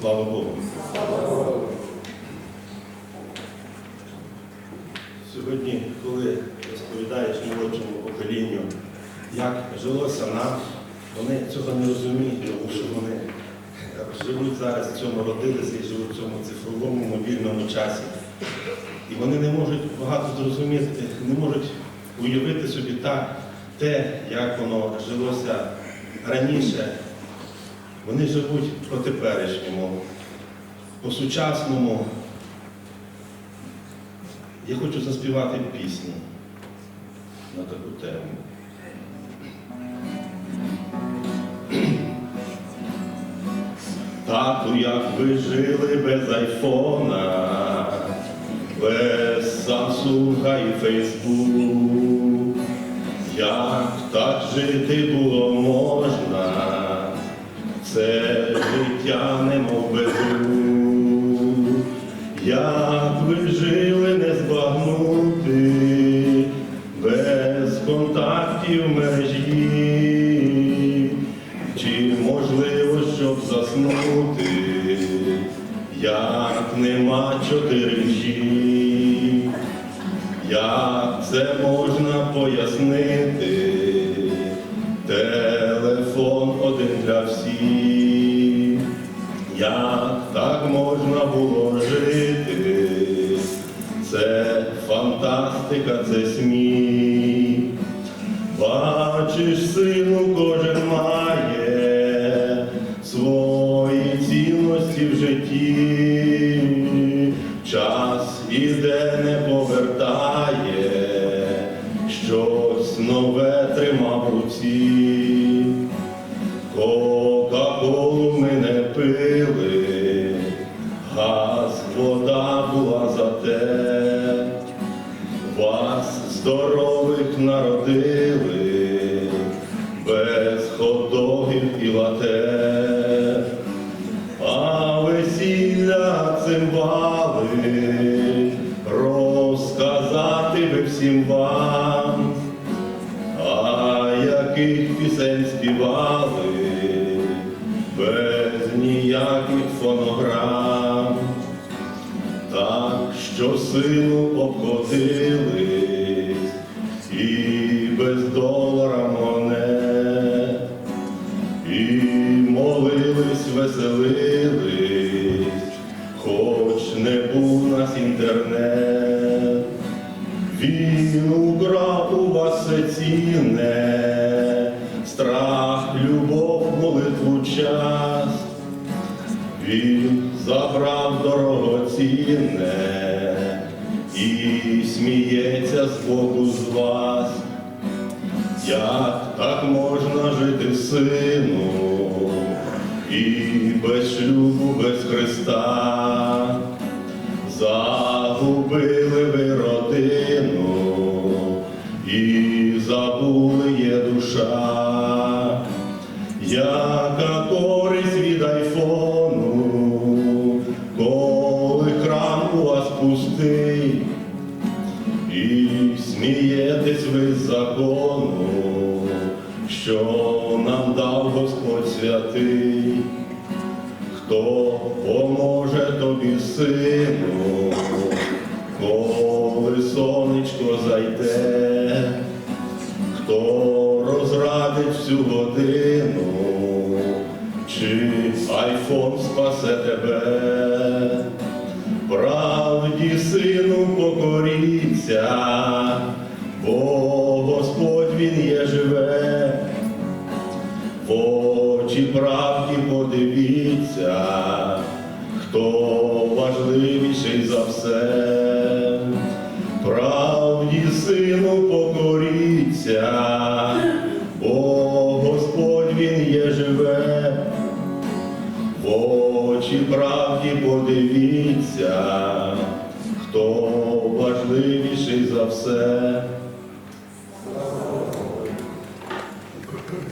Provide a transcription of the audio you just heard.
Слава Богу. Сьогодні, коли розповідаєш молодшому поколінню, як жилося нам, вони цього не розуміють, тому що вони живуть зараз в цьому, родилися і живуть в цьому цифровому мобільному часі. І вони не можуть багато зрозуміти, не можуть уявити собі так, те, як воно жилося раніше. Вони живуть по теперішньому, по сучасному. Я хочу заспівати пісню на таку тему. Тату, як ви жили без айфона, без Самсунга і Фейсбук, як так жити було можна, це життя немов без рук. Як ви жили не збагнути, без контактів мережі, чи можливо, щоб заснути, як нема 4G, як це можна пояснити? Фантастика, це сміх. Бачиш, сину, кожен має свої цінності в житті. Час іде, не повертає, щось нове тримав в руці. Кока-колу ми не пили, газ, вода була за те, вас здорових народили, без ходогів і лате, а весілля цимбали, розказати би всім вам. А яких пісень співали без ніяких фонограм, так що силу обходились і без долара монет, і молились, веселились, хоч не був нас інтернет. Він украв у вас все цінне, страх, любов, молитву час. Він забрав дорогоцінне сміється з Богу з вас. Як так можна жити сину і без шлюбу, без Христа? Загубили ви родину і забули є душа, яка користь від айфону, коли храм у вас пустий, смієтесь ви закону, що нам дав Господь святий. Хто поможе тобі, сину, коли сонечко зайде, хто розрадить всю годину, чи айфон спасе тебе, правді, сину, покоріться, подивіться, хто важливіший за все, правді сину покоріться, бо Господь він є живе, в очі правді подивіться, хто важливіший за все.